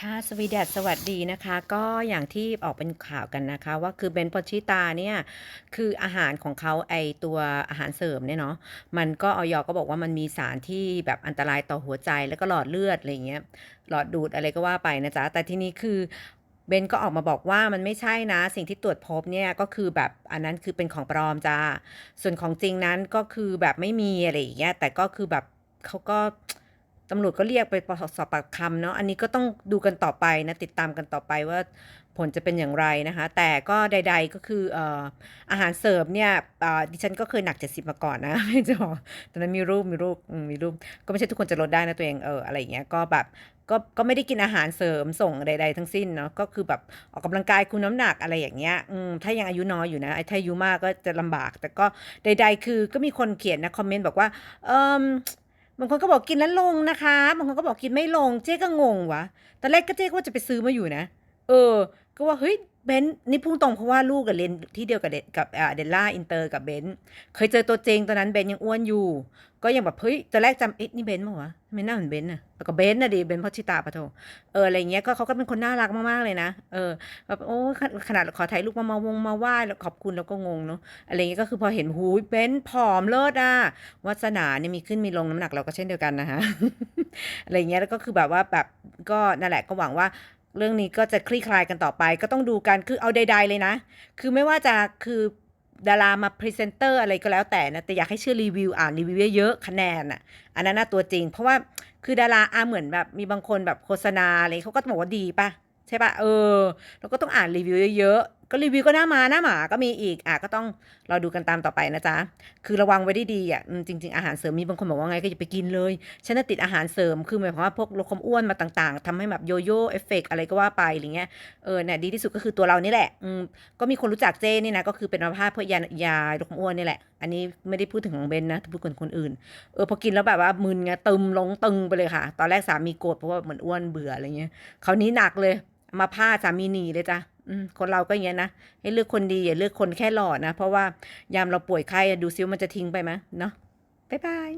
ค่ะสวีเดัสสวัสดีนะคะ ก็อย่างที่ออกเป็นข่าวกันนะคะ ว่าคือเบนพอชิตาเนี่ยคืออาหารของเขาไอตัวอาหารเสริมเนี่ยเนาะมันก็ออยก็บอกว่ามันมีสารที่แบบอันตรายต่อหัวใจแล้วก็หลอดเลือดอะไรเงี้ยหลอดดูดอะไรก็ว่าไปนะจ๊ะแต่ทีนี้คือเบนก็ออกมาบอกว่ามันไม่ใช่นะ สิ่งที่ตรวจพบเนี่ยก็คือแบบอันนั้นคือเป็นของปลอมจ้าส่วนของจริงนั้นก็คือแบบไม่มีอะไรอย่างเงี้ยแต่ก็คือแบบเขาก็ ตำรวจก็เรียกไปสอบปากคำเนาะ อันนี้ก็ต้องดูกันต่อไปนะ ติดตามกันต่อไปว่าผลจะเป็นอย่างไรนะคะ แต่ก็ใด ๆก็คืออาหารเสริมเนี่ยดิฉันก็เคยหนัก70มาก่อนนะไม่จะบอกตอนนั้นมีรูปมีรูปมีรูป ก็ไม่ใช่ทุกคนจะลดได้นะตัวเองเอออะไรอย่างเงี้ยก็แบบก็ก็ไม่ได้กินอาหารเสริมส่งใด ๆ ทั้งสิ้นเนาะก็คือแบบออกกำลังกายคุมน้ำหนักอะไรอย่างเงี้ยอืมถ้ายังอายุน้อยอยู่นะไอ้ถ้าอายุมากก็จะลำบาก แต่ก็ใด ๆ คือก็มีคนเขียนนะคอมเมนต์บอกว่าเออ บางคนก็บอกกินแล้วลงนะคะ บางคนก็บอกกินไม่ลง เจ๊ก็งงวะตอนแรกก็เจ๊ก็ว่าจะไปซื้อมาอยู่นะ เออ ก็ว่าเฮ้ยเบนซ์นี่พุ่งตรงเพราะว่าลูกกับเรียนที่เดียวกับเดกับเดลล่าอินเตอร์กับเบนซ์เคยเจอตัวจริงตอนนั้นเบนยังอ้วนอยู่ ก็ยังแบบเฮ้ยตอนแรกจำเอ๊ะนี่เบนซ์มั้วะทำไมหน้าเหมือนเบนซ์อะแล้วก็เบนซ์นะดิเบนซ์พัชิตาปะโถเอออะไรเงี้ยก็เขาก็เป็นคนน่ารักมากๆเลยนะเออแบบโอ้ขนาดขนาดขอถ่ายรูปมามาวงมาไหว้แล้วขอบคุณแล้วก็งงเนาะอะไรเงี้ยก็คือพอเห็นหูยเบนซ์ผอมเลิศอะวาสนาเนี่ยมีขึ้นมีลงน้ำหนักเราก็เช่นเดียวกันนะคะอะไรเงี้ยแล้วก็คือแบบว่าแบบก็นั่นแหละก็หวังว่า เรื่องนี้ก็จะคลี่คลายกันต่อไป ก็ต้องดูกันคือเอาใด ๆ เลยนะ คือไม่ว่าจะคือดารามาพรีเซนเตอร์อะไรก็แล้วแต่นะแต่อยากให้เชื่อรีวิวอ่านรีวิวเยอะๆคะแนนอะอันนั้นน่าตัวจริง เพราะว่าคือดาราอาเหมือนแบบมีบางคนแบบโฆษณาอะไรเขาก็บอกว่าดีป่ะใช่ป่ะเออเราก็ต้องอ่านรีวิวเยอะๆ ก็รีวิวก็หน้ามาหน้าหมาก็มีอีกอะก็ต้องเราดูกันตามต่อไปนะจ๊ะคือระวังไว้ได้ดีอะจริง ๆ อาหารเสริมมีบางคนบอกว่าไงก็อย่าไปกินเลยฉันน่ะติดอาหารเสริมคือหมายความว่าพวกลดความอ้วนมาต่าง ๆทำให้แบบโยโย่เอฟเฟกอะไรก็ว่าไปอะไรเงี้ยเออเนี่ยดีที่สุดก็คือตัวเรานี่แหละอืมก็มีคนรู้จักเจ้นี่นะก็คือเป็นอัมพาตเพื่อยายาลดความอ้วนนี่แหละ อันนี้ไม่ได้พูดถึงของเบนนะพูดถึงคนอื่นเออพอกินแล้วแบบว่ามึนไงตึมลงตึงไปเลยค่ะ ตอนแรกสามีโกรธเพราะว่าเหมือนอ้วนเบื่ออะไรเงี้ยคราวนี้หนักเลยมาพาสามีหนีเลยจ้ะ คนเราก็อย่างเงี้ยนะ ให้เลือกคนดีอย่าเลือกคนแค่หล่อนะ เพราะว่ายามเราป่วยไข้ดูซิวมันจะทิ้งไปไหมเนาะบ๊ายบาย